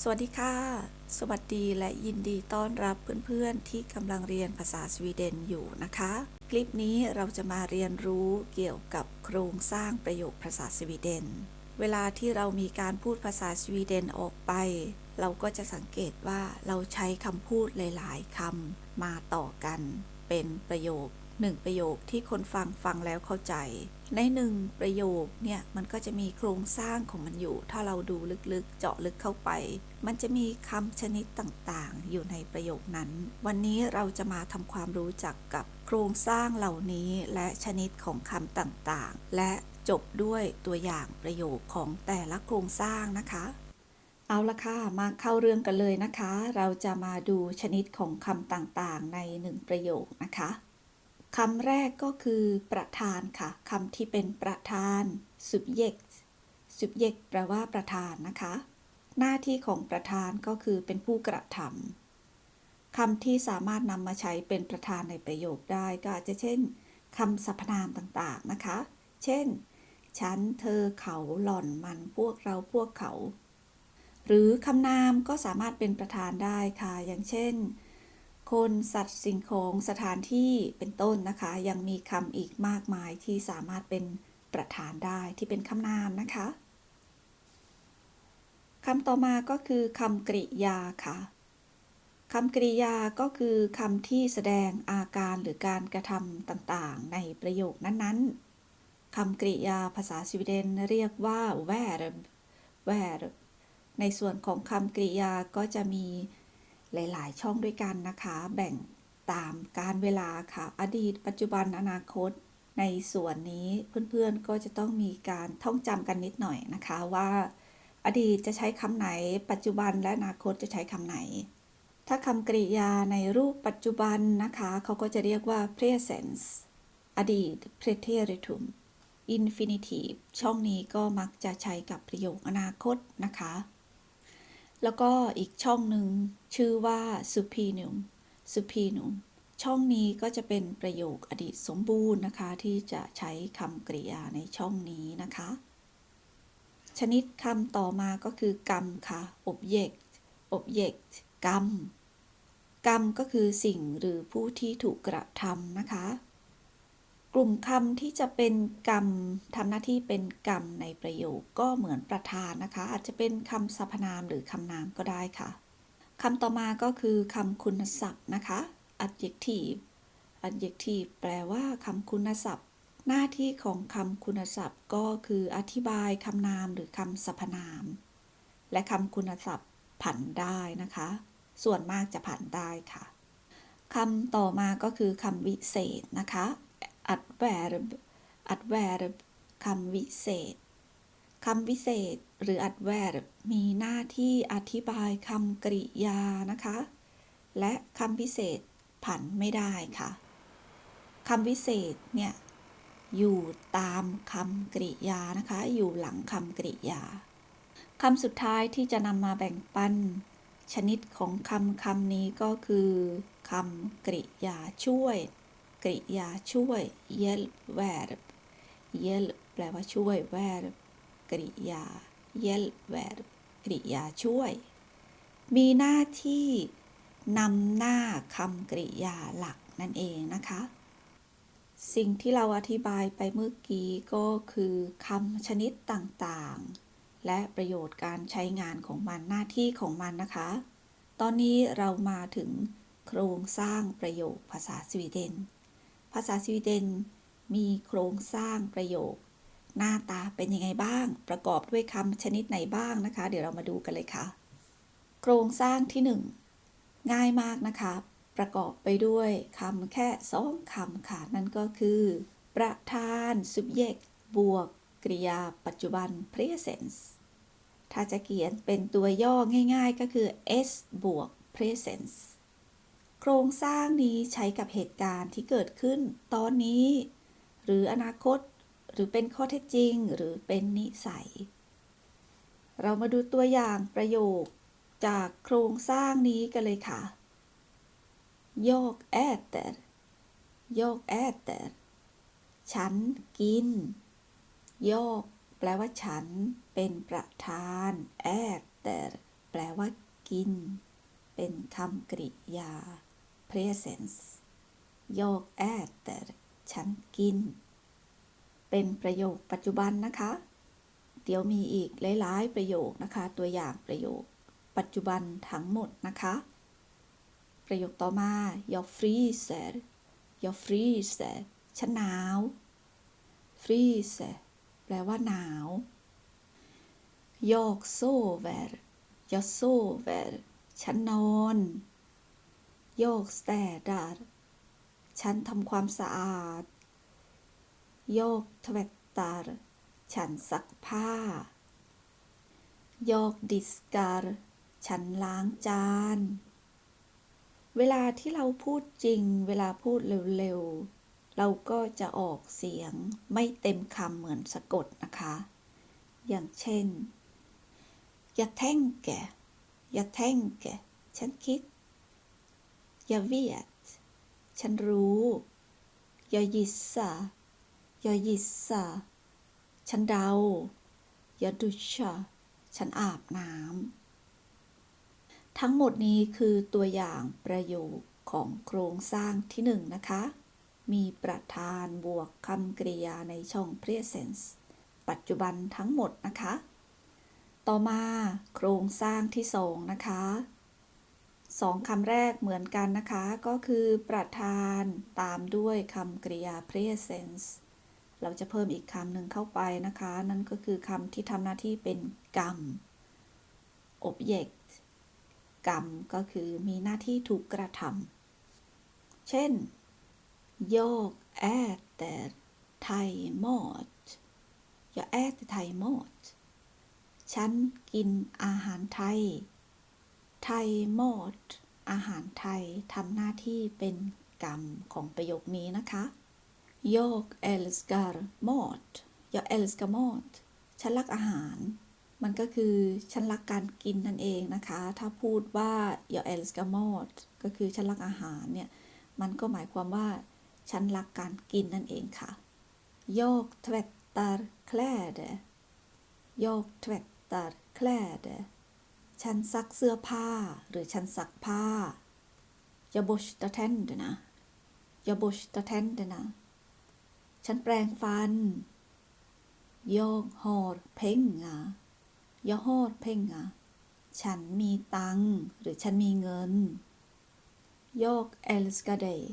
สวัสดีค่ะ สวัสดีและยินดีต้อนรับเพื่อนๆ ที่กำลังเรียนภาษาสวีเดนอยู่นะคะ คลิปนี้เราจะมาเรียนรู้เกี่ยวกับโครงสร้างประโยคภาษาสวีเดน เวลาที่เรามีการพูดภาษาสวีเดนออกไป เราก็จะสังเกตว่าเราใช้คำพูดหลายๆคำมาต่อกัน เป็นประโยคหนึ่งประโยคที่คนฟังฟังแล้วเข้าใจในหนึ่งประโยคเนี่ยมันก็จะมีโครงสร้างของมันอยู่ ถ้าเราดูลึกๆ เจาะลึกเข้าไป มันจะมีคำชนิดต่างๆ อยู่ในประโยคนั้น วันนี้เราจะมาทำความรู้จักกับโครงสร้างเหล่านี้และชนิดของคำต่างๆ และจบด้วยตัวอย่างประโยคของแต่ละโครงสร้างนะคะ เอาละค่ะ มาเข้าเรื่องกันเลยนะคะ เราจะมาดูชนิดของคำต่างๆ ในหนึ่งประโยคนะคะ คำแรกก็คือประธานค่ะคำที่เป็นประธาน subject subject แปลว่าประธานนะคะ หน้าที่ของประธานก็คือเป็นผู้กระทำคำที่สามารถนำมาใช้เป็นประธานในประโยคได้ก็อาจจะเช่นคำสรรพนามต่างๆนะคะ เช่น ฉัน เธอ เขาหล่อน มัน พวกเรา พวกเขา หรือคำนามก็สามารถเป็นประธานได้ค่ะ อย่างเช่น คนสัตว์สิ่งของสถานที่เป็นต้นนะคะ ยังมีคำอีกมากมายที่สามารถเป็นประธานได้ที่เป็นคำนามนะคะคำต่อมาก็คือคำกริยาค่ะคำกริยาก็คือคำที่แสดงอาการหรือการกระทำต่างๆ ในประโยคนั้นๆคำกริยาภาษาสวีเดนเรียกว่า verb verb ในส่วนของคำกริยาก็จะมี หลาย ๆ ช่องด้วยกันนะคะ แบ่งตามการเวลาค่ะ อดีต ปัจจุบันอนาคต ในส่วนนี้เพื่อนๆก็จะต้องมีการท่องจำกันนิดหน่อยนะคะว่า อดีตจะใช้คำไหน ปัจจุบันและอนาคตจะใช้คำไหน ถ้าคำกริยาในรูปปัจจุบันนะคะเขาก็จะเรียกว่า present อดีต preteritum infinitive ช่องนี้ก็มักจะใช้กับประโยคอนาคตนะคะ แล้วก็อีกช่องหนึ่งชื่อว่า supinum supinum ช่องนี้ก็จะเป็นประโยคอดีตสมบูรณ์นะคะ ที่จะใช้คำกริยาในช่องนี้นะคะ ชนิดคำต่อมาก็คือกรรมค่ะ object object กรรม กรรมก็คือสิ่งหรือผู้ที่ถูกกระทำนะคะ กลุ่มคำที่จะเป็นกรรมทำหน้าที่เป็นกรรมในประโยคก็เหมือนประธานนะคะ อาจจะเป็นคำสรรพนามหรือคำนามก็ได้ค่ะคำต่อมาก็คือคำคุณศัพท์นะคะ adjective adjective แปลว่าคำคุณศัพท์ หน้าที่ของคำคุณศัพท์ก็คืออธิบายคำนามหรือคำสรรพนาม และคำคุณศัพท์ผันได้นะคะ ส่วนมากจะผันได้ค่ะคำต่อมาก็คือคำวิเศษนะคะ adverb adverb คำวิเศษ คำวิเศษหรือ adverb มีหน้าที่อธิบายคำกริยานะคะ และคำวิเศษผันไม่ได้ค่ะ คำวิเศษเนี่ย อยู่ตามคำกริยานะคะ อยู่หลังคำกริยาคำสุดท้ายที่จะนำมาแบ่งปัน ชนิดของคำคำนี้ก็คือคำกริยาช่วย กริยาช่วย hjälp verb hjälp แปลว่าช่วย verb กริยา hjälp verb กริยาช่วย มีหน้าที่นำหน้าคำกริยาหลักนั่นเองนะคะ สิ่งที่เราอธิบายไปเมื่อกี้ก็คือคำชนิดต่างๆ และประโยชน์การใช้งานของมันหน้าที่ของมันนะคะ ตอนนี้เรามาถึงโครงสร้างประโยคภาษาสวีเดน ภาษาสวีเดนมีโครงสร้างประโยค หน้าตาเป็นยังไงบ้าง ประกอบด้วยคำชนิดไหนบ้างนะคะ เดี๋ยวเรามาดูกันเลยค่ะ โครงสร้างที่ 1 ง่ายมากนะคะ ประกอบไปด้วยคำแค่สองคำค่ะ นั่นก็คือ ประธาน subject บวกกริยาปัจจุบัน present ถ้าจะเขียนเป็นตัวย่อง่าย ๆ ก็คือ s บวก present ครงสร้างนี้ใช้กับเหตุการณ์ที่เกิดขึ้น ตอนนี้ หรืออนาคต หรือเป็นข้อเท็จจริง หรือเป็นนิสัย เรามาดูตัวอย่างประโยคจากโครงสร้างนี้กันเลยค่ะ Jag äter Jag äter ฉันกิน jag แปลว่าฉัน เป็นประธาน äter แปลว่ากิน เป็นคำกริยา presence โยก äter ฉันกิน เป็นประโยคปัจจุบันนะคะ เดี๋ยวมีอีกหลาย ๆ ประโยคนะคะ ตัวอย่างประโยค ปัจจุบันทั้งหมดนะคะ ประโยคต่อมา jag fryser jag fryser ฉันหนาว fryser แปลว่าหนาว jag sover jag sover ฉันนอน jag städar ฉันทำความสะอาด jag tvättar ฉันซักผ้า jag diskar ฉันล้างจาน เวลาที่เราพูดจริง เวลาพูดเร็วๆ เราก็จะออกเสียงไม่เต็มคำเหมือนสะกดนะคะ อย่างเช่น jag tänker jag tänker ฉันคิด jag vet ฉันรู้ jag gissar jag gissar ฉันเดา jag duschar ฉันอาบน้ำ ทั้งหมดนี้คือตัวอย่างประโยคของโครงสร้างที่หนึ่งนะคะ มีประธานบวกคำกริยาในช่อง presence ปัจจุบันทั้งหมดนะคะ ต่อมาโครงสร้างที่สองนะคะ สองคำแรกเหมือนกันนะคะ ก็คือประธานตามด้วยคำกริยา presence เราจะเพิ่มอีกคำหนึ่งเข้าไปนะคะ นั่นก็คือคำที่ทำหน้าที่เป็นกรรม object กรรมก็คือมีหน้าที่ถูกกระทำเช่น jag äter thai-mat jag äter thai-mat ฉันกินอาหารไทย ไทยมด อาหารไทยทำหน้าที่เป็นกรรมของประโยคนี้นะคะ jag älskar mat jag älskar mat ฉันรักอาหาร มันก็คือฉันรักการกินนั่นเองนะคะ ถ้าพูดว่า jag älskar mat ก็คือฉันรักอาหารเนี่ย มันก็หมายความว่า ฉันรักการกินนั่นเองค่ะ jag tvättar kläder jag tvättar kläder ฉันซักเสื้อผ้า หรือฉันซักผ้า ยาบชตะแทนเดนะยาบชตะแทนเดนะ ฉันแปลงฟันยอกหอดเพ่งอะยอหอดเพ่งอะฉันมีตังหรือฉันมีเงินยอกเอลสกาเดย์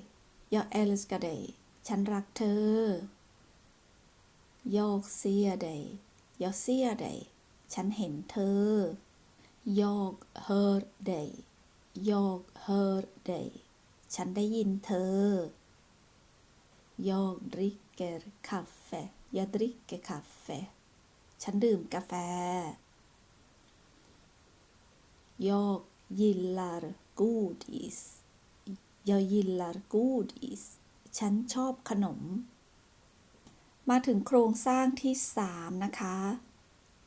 ยอกเอลสกาเดย์ฉันรักเธอยอกเซียเดย์ยอกเซียเดย์ฉันเห็นเธอ jag hör dig jag hör dig ฉันได้ยินเธอ jag dricker kaffe jag dricker kaffe ฉันดื่มกาแฟ jag gillar godis jag gillar godis ฉันชอบขนม มาถึงโครงสร้างที่ 3 นะคะ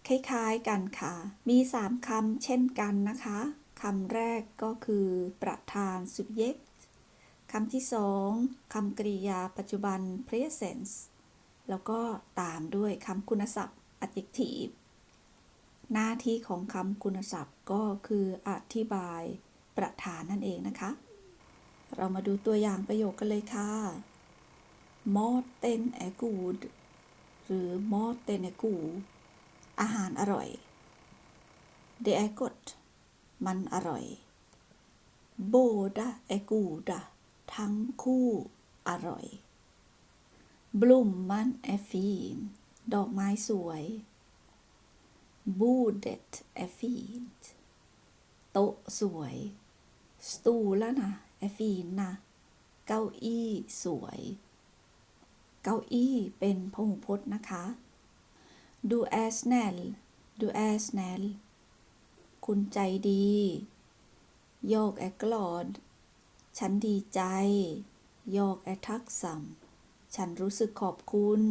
คล้ายๆกันค่ะ มี 3คำเช่นกันนะคะคำแรกก็คือประธาน subject คำที่สองคำกริยาปัจจุบัน presence แล้วก็ตามด้วยคำคุณศัพท์ adjective หน้าที่ของคำคุณศัพท์ก็คืออธิบายประธานนั่นเองนะคะ เรามาดูตัวอย่างประโยคกันเลยค่ะ maten är god หรือ maten är god อาหารอร่อย det är gott มันอร่อย båda är goda ทั้งคู่อร่อย blomman är fin ดอกไม้สวย bordet är fint โต๊ะสวย stolarna är fina เก้าอี้สวย เก้าอี้เป็นพหูพจน์นะคะ du är snäll du är snäll คุณใจดี jag är glad ฉันดีใจ jag är tacksam ฉันรู้สึกขอบคุณ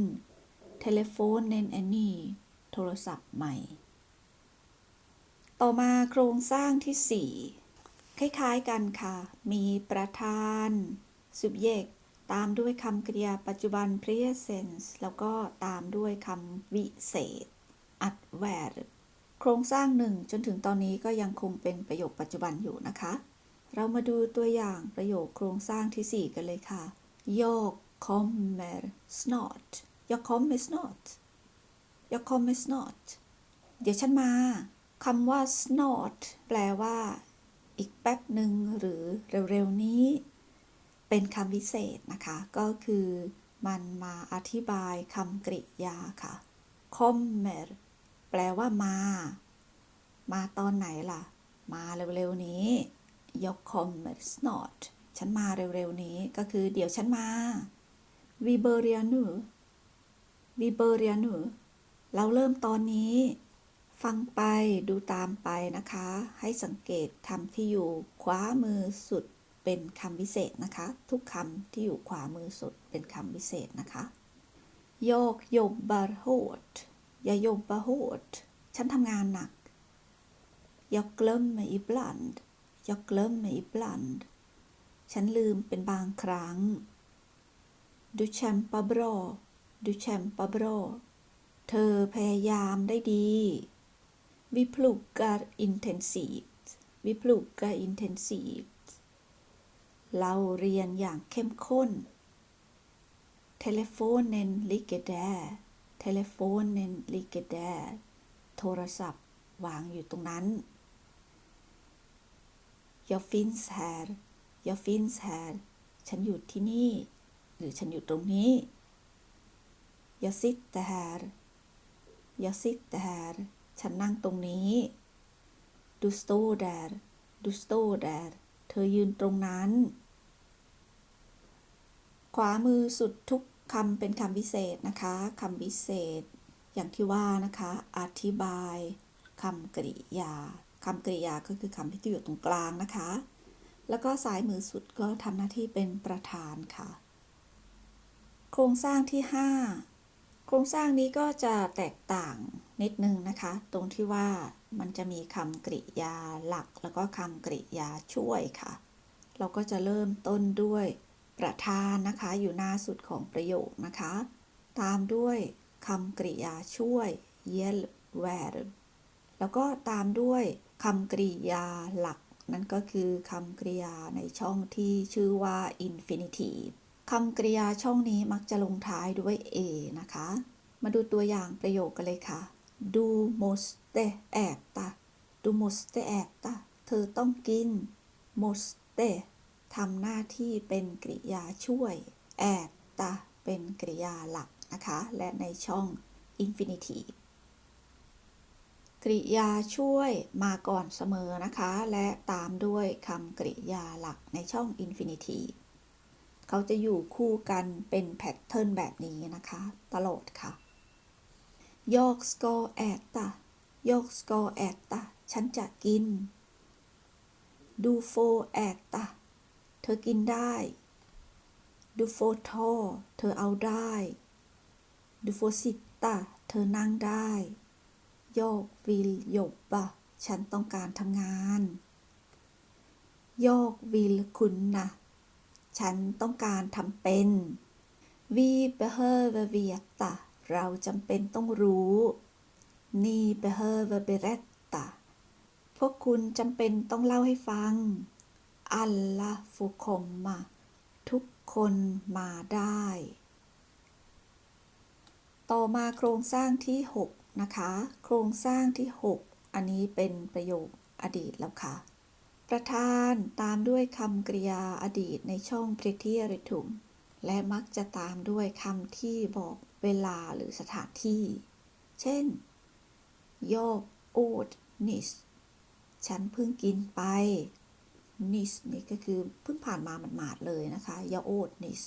telefonen är ny โทรศัพท์ใหม่ ต่อมาโครงสร้างที่ 4 คล้าย ๆ กันค่ะ มีประธาน subject ตามด้วยคำกริยาปัจจุบัน present แล้วก็ตามด้วยคำวิเศษ adverb โครงสร้างหนึ่งจนถึงตอนนี้ก็ยังคงเป็นประโยคปัจจุบันอยู่นะคะ เรามาดูตัวอย่างประโยคโครงสร้างที่ 4 กันเลยค่ะ Jag kommer snart Jag kommer snart Jag kommer snart เดี๋ยวฉันมาคำว่า snart แปลว่า อีกแป๊บหนึ่งหรือเร็วๆนี้ เป็นคำวิเศษนะคะ ก็คือมันมาอธิบายคำกริยาค่ะ kommer แปลว่ามา มาตอนไหนล่ะ มาเร็วๆนี้ jag kommer snart ฉันมาเร็วๆนี้ก็คือเดี๋ยวฉันมา vi börjar nu vi börjar nu เราเริ่มตอนนี้ ฟังไปดูตามไปนะคะ ให้สังเกตคำที่อยู่ขวามือสุด เป็นคำวิเศษนะคะ ทุกคำที่อยู่ขวามือสุดเป็นคำวิเศษนะคะ Jag jobbar hårt Jag jobbar hårt ฉันทำงานหนัก Jag glömmer ibland Jag glömmer ibland ฉันลืมเป็นบางครั้ง Du kämpar bra Du kämpar bra เธอพยายามได้ดี Vi pluggar intensivt Vi pluggar intensivt เราเรียนอย่างเข้มข้น Telefonen ligger där Telefonen ligger där โทรศัพท์วางอยู่ตรงนั้น Jag finns här Jag finns här ฉันอยู่ที่นี่ หรือฉันอยู่ตรงนี้ Jag sitter här Jag sitter här ฉันนั่งตรงนี้ Du står där Du står där เธอยืนตรงนั้น ขวามือสุดทุกคำเป็นคำวิเศษนะคะคำวิเศษ อย่างที่ว่านะคะ อธิบายคำกริยาคำกริยาก็คือคำที่อยู่ตรงกลางนะคะ แล้วก็ซ้ายมือสุดก็ทำหน้าที่เป็นประธานค่ะ โครงสร้างที่ 5 โครงสร้างนี้ก็จะแตกต่างนิดนึงนะคะ ตรงที่ว่ามันจะมีคำกริยาหลัก แล้วก็คำกริยาช่วยค่ะ เราก็จะเริ่มต้นด้วย ประธานนะคะ อยู่หน้าสุดของประโยคนะคะ ตามด้วยคำกริยาช่วย hjälp verb แล้วก็ตามด้วยคำกริยาหลัก นั่นก็คือคำกริยาในช่องที่ชื่อว่า infinitive คำกริยาช่องนี้มักจะลงท้ายด้วย a นะคะ มาดูตัวอย่างประโยคกันเลยค่ะ du måste äta du måste äta เธอต้องกิน måste ทำหน้าที่เป็นกริยาช่วย äta เป็นกริยาหลักนะคะ และในช่อง infinitive กริยาช่วยมาก่อนเสมอนะคะ และตามด้วยคำกริยาหลักในช่อง infinitive เขาจะอยู่คู่กันเป็นแพทเทิร์นแบบนี้นะคะ ตลอดค่ะ Jag ska äta Jag ska äta ฉันจะกิน Du får äta เธอกินได้ Du får ta เธอเอาได้ Du får sitta เธอนั่งได้ Jag vill jobba ฉันต้องการทำงาน Jag vill kunna ฉันต้องการทำเป็น Vi behöver veta เราจำเป็นต้องรู้ Ni behöver berätta พวกคุณจำเป็นต้องเล่าให้ฟัง Alla får komma ทุกคนมาได้ ต่อมาโครงสร้างที่ 6 นะคะ โครงสร้างที่ 6 อันนี้เป็นประโยคอดีตแล้วค่ะ ประธานตามด้วยคำกริยาอดีตในช่อง Pretteritum และมักจะตามด้วยคำที่บอกเวลาหรือสถานที่ เช่น jag åt nyss ฉันเพิ่งกินไป nyss นี่ก็คือเพิ่งผ่านมาหมาดๆเลยนะคะ jag åt nyss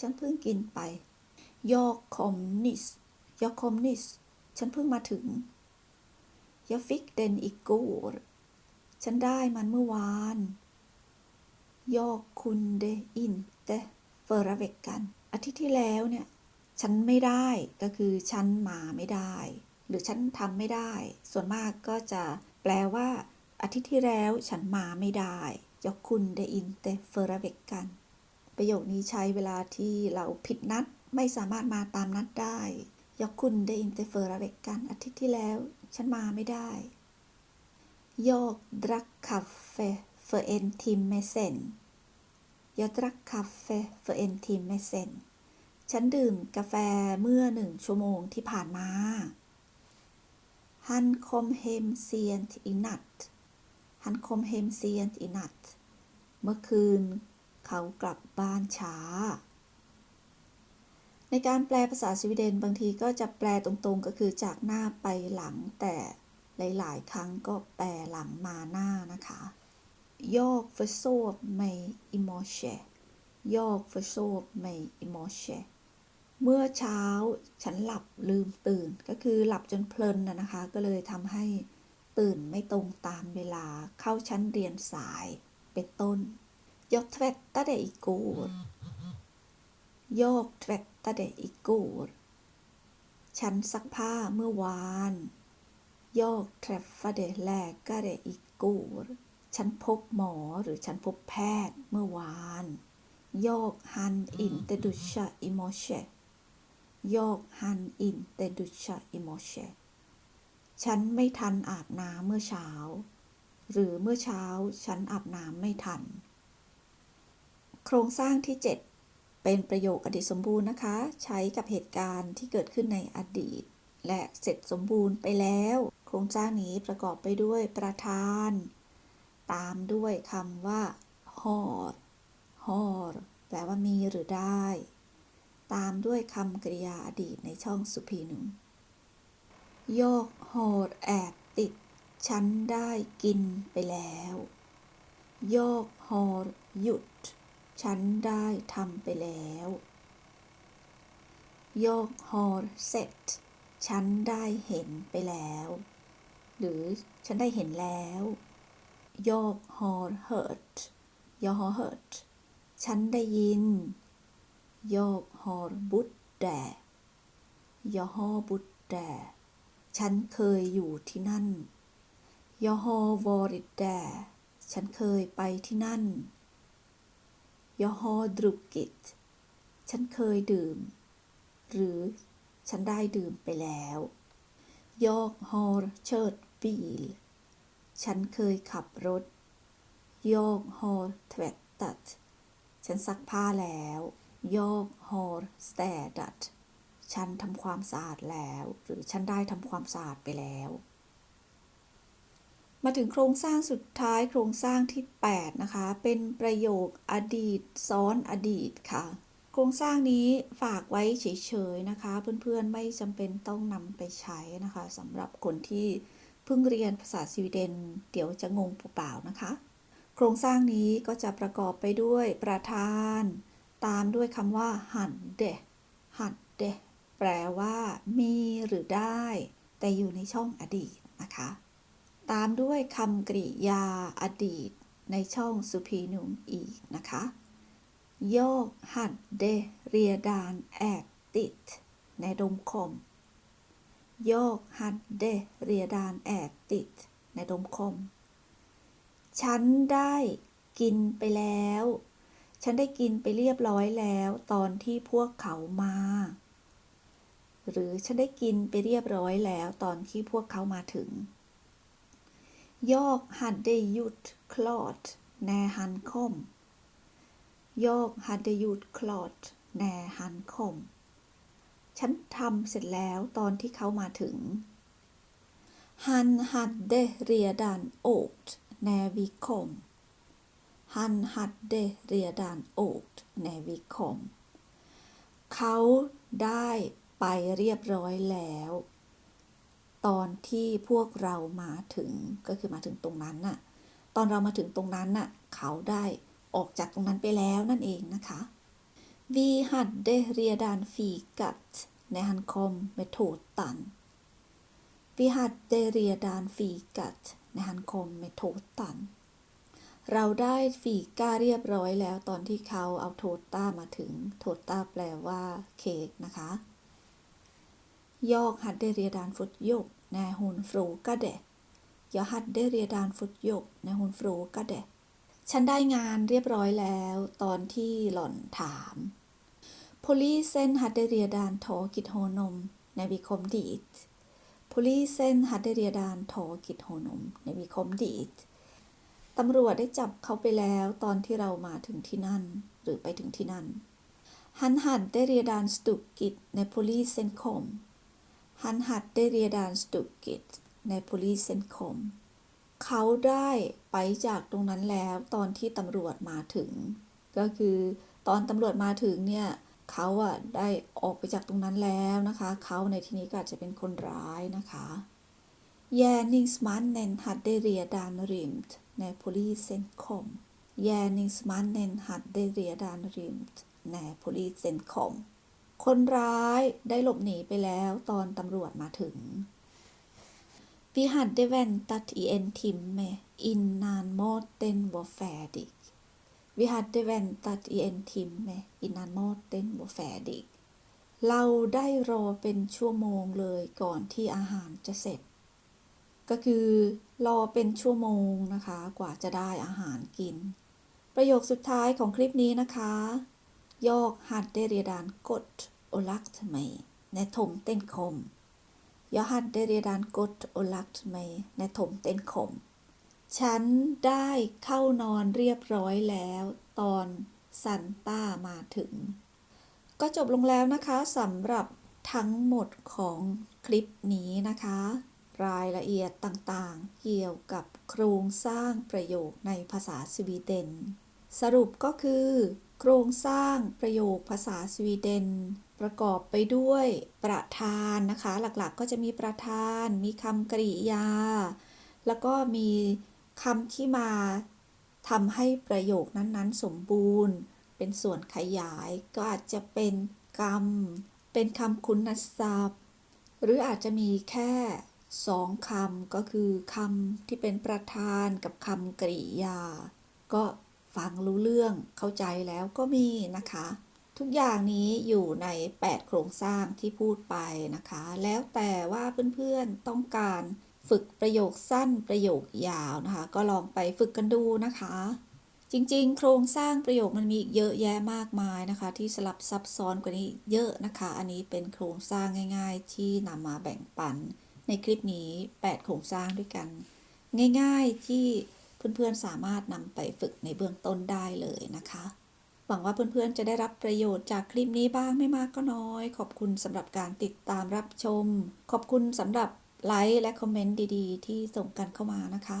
ฉันเพิ่งกินไป jag kom nyss jag kom nyss ฉันเพิ่งมาถึง jag fick den igår ฉันได้มันเมื่อวาน jag kunde inte förra veckan อาทิตย์ที่แล้วเนี่ย ฉันไม่ได้ก็คือฉันมาไม่ได้ หรือฉันทำไม่ได้ ส่วนมากก็จะแปลว่า อาทิตย์ที่แล้วฉันมาไม่ได้ ยกคุณเดอินเตเฟอร์เวกกัน ประโยคนี้ใช้เวลาที่เราผิดนัดไม่สามารถมาตามนัดได้ ยกคุณเดอินเตเฟอร์เวกกัน อาทิตย์ที่แล้ว ฉันมาไม่ได้ยกดรักคาเฟ่เฟอร์เอนทิมเมเซนยกดรักคาเฟ่เฟอร์เอนทิมเมเซนฉันดื่มกาแฟเมื่อหนึ่งชั่วโมงที่ผ่านมาฮันคอมเฮมเซียนอินัตฮันคอมเฮมเซียนอินัต มื่อคืน เขากลับบ้านช้า ในการแปลภาษาสวีเดนบางทีก็จะแปลตรงๆก็คือจากหน้าไปหลังแต่หลายๆ ครั้งก็แปลหลังมาหน้านะคะ Jag försov mig i morse Jag försov mig i morse เมื่อเช้าฉันหลับลืมตื่นก็คือหลับจนเพลินนะคะ ก็เลยทำให้ตื่นไม่ตรงตามเวลาเข้าชั้นเรียนสาย เป็นต้น Jag tvättade igår Jag tvättade igår ฉันซักผ้าเมื่อวาน Jag träffade läkare igår ฉันพบหมอหรือฉันพบแพทย์เมื่อวาน Jag hann inte duscha i morse Jag hann inte duscha i morse ฉันไม่ทันอาบน้ำเมื่อเช้า หรือเมื่อเช้าฉันอาบน้ำไม่ทัน โครงสร้างที่ 7 เป็นประโยคอดีตสมบูรณ์นะคะ ใช้กับเหตุการณ์ที่เกิดขึ้นในอดีต และเสร็จสมบูรณ์ไปแล้ว โครงสร้างนี้ประกอบไปด้วยประธาน ตามด้วยคำว่า har har แปลว่ามีหรือได้ ตามด้วยคำกริยาอดีตในช่องสุพีหนุมโยกหดแอบติด ฉันได้กินไปแล้ว โยกหดหยุด ฉันได้ทำไปแล้ว โยกหดเสร็จ ฉันได้เห็นไปแล้ว หรือฉันได้เห็นแล้ว โยกหด hört ยอหอ hört ฉันได้ยิน Jag har bott där Jag har bott där ฉันเคยอยู่ที่นั่น Jag har varit där ฉันเคยไปที่นั่น Jag har druckit ฉันเคยดื่ม หรือฉันได้ดื่มไปแล้ว Jag har kört bil ฉันเคยขับรถ Jag har tvättat ฉันซักผ้าแล้ว Jag har städat ฉันทำความสะอาดแล้ว หรือฉันได้ทำความสะอาดไปแล้ว มาถึงโครงสร้างสุดท้ายโครงสร้างที่ 8 นะคะ เป็นประโยคอดีต ซ้อนอดีตค่ะ โครงสร้างนี้ฝากไว้เฉยๆนะคะ เพื่อนๆไม่จำเป็นต้องนำไปใช้นะคะสำหรับคนที่เพิ่งเรียนภาษาสวีเดน เดี๋ยวจะงงเปล่าๆนะคะ โครงสร้างนี้ก็จะประกอบไปด้วยประธาน ตามด้วยคำว่าหันเดหันเดแปลว่ามีหรือได้ แต่อยู่ในช่องอดีตนะคะ ตามด้วยคำกริยาอดีตในช่องสุพีนุมอีกนะคะ โยกหัดเดเรียดานแอกติดในดมคม โยกหัดเดเรียดานแอกติดในดมคม ฉันได้กินไปแล้ว ฉันได้กินไปเรียบร้อยแล้วตอนที่พวกเขามา หรือฉันได้กินไปเรียบร้อยแล้วตอนที่พวกเขามาถึง Jag hade gjort klart när han kom. Jag hade gjort klart när han kom. ฉันทำเสร็จแล้วตอนที่เขามาถึง Han hade redan åkt när vi kom. Han hade redan åkt när vi kom. เขาได้ไปเรียบร้อยแล้ว ตอนที่พวกเรามาถึงก็คือมาถึงตรงนั้นน่ะ ตอนเรามาถึงตรงนั้นน่ะ เขาได้ออกจากตรงนั้นไปแล้วนั่นเองนะคะ Vi hade redan fikat när han kom med tårtan. Vi hade redan fikat när han kom med tårtan. เราได้ฟีก้าเรียบร้อยแล้วตอนที่เขาเอาโทต้ามาถึง โทต้าแปลว่าเค้กนะคะ Jag hade redan fått jobb när hon frågade. Jag hade redan fått jobb när hon frågade. ฉันได้งานเรียบร้อยแล้วตอนที่หล่อนถาม Polisen hade redan tagit honom när vi kom dit. Polisen hade redan tagit honom när vi kom dit ตำรวจได้จับเขาไปแล้วตอนที่เรามาถึงที่นั่น หรือไปถึงที่นั่น Han hade redan stuckit när polisen kom. ฮั han ดไดเรียดานสตูเกตในโพลีเซนคม เขาได้ไปจากตรงนั้นแล้วตอนที่ตำรวจมาถึง ก็คือตอนตำรวจมาถึงเนี่ยเขาอะได้ออกไปจากตรงนั้นแล้วนะคะ เขาในที่นี้ก็อาจจะเป็นคนร้ายนะคะแยนิงสมันเนนฮัดไดเรียดานริมตในโพลีเซนคมแยนิงสมันเนนฮัดไดเรียดานริมตในโพลีเซนคม คนร้ายได้หลบหนีไปแล้วตอนตำรวจมาถึง Vi hade väntat i en timme innan maten var färdig. Vi hade väntat i en timme innan maten var färdig. เราได้รอเป็นชั่วโมงเลยก่อนที่อาหารจะเสร็จ ก็คือรอเป็นชั่วโมงนะคะ กว่าจะได้อาหารกิน ประโยคสุดท้ายของคลิปนี้นะคะ Jag hade redan gått och lagt mig när tomten kom. Jag hade redan gått och lagt mig när tomten kom. ฉันได้เข้านอนเรียบร้อยแล้ว ตอนซันต้ามาถึง ก็จบลงแล้วนะคะสำหรับทั้งหมดของคลิปนี้นะคะ รายละเอียดต่างๆ เกี่ยวกับโครงสร้างประโยคในภาษาสวีเดน สรุปก็คือ โครงสร้างประโยคภาษาสวีเดน ประกอบไปด้วยประธานนะคะ หลักๆก็จะมีประธาน มีคำกริยา แล้วก็มีคำที่มาทำให้ประโยคนั้นๆ สมบูรณ์ เป็นส่วนขยาย ก็อาจจะเป็นกรรม เป็นคำคุณศัพท์ หรืออาจจะมีแค่สองคำก็คือคำที่เป็นประธานกับคำกริยา ก็ ฟังรู้เรื่องเข้าใจแล้วก็มีนะคะ ทุกอย่างนี้อยู่ใน 8 โครงสร้างที่พูดไปนะคะ แล้วแต่ว่าเพื่อนๆต้องการฝึกประโยคสั้นประโยคยาวนะคะ ก็ลองไปฝึกกันดูนะคะ จริงๆ โครงสร้างประโยคมันมีอีกเยอะแยะมากมายนะคะ ที่สลับซับซ้อนกว่านี้เยอะนะคะ อันนี้เป็นโครงสร้างง่าย ๆ ที่นำมาแบ่งปัน ในคลิปนี้ 8 โครงสร้างด้วยกัน ง่าย ๆที่ เพื่อนๆสามารถนำไปฝึกในเบื้องต้นได้เลยนะคะ หวังว่าเพื่อนๆจะได้รับประโยชน์จากคลิปนี้บ้างไม่มากก็น้อย ขอบคุณสำหรับการติดตามรับชม ขอบคุณสำหรับไลค์และคอมเมนต์ดีๆ ที่ส่งกันเข้ามานะคะ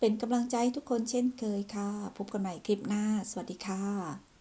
เป็นกำลังใจทุกคนเช่นเคยค่ะ พบกันใหม่คลิปหน้า สวัสดีค่ะ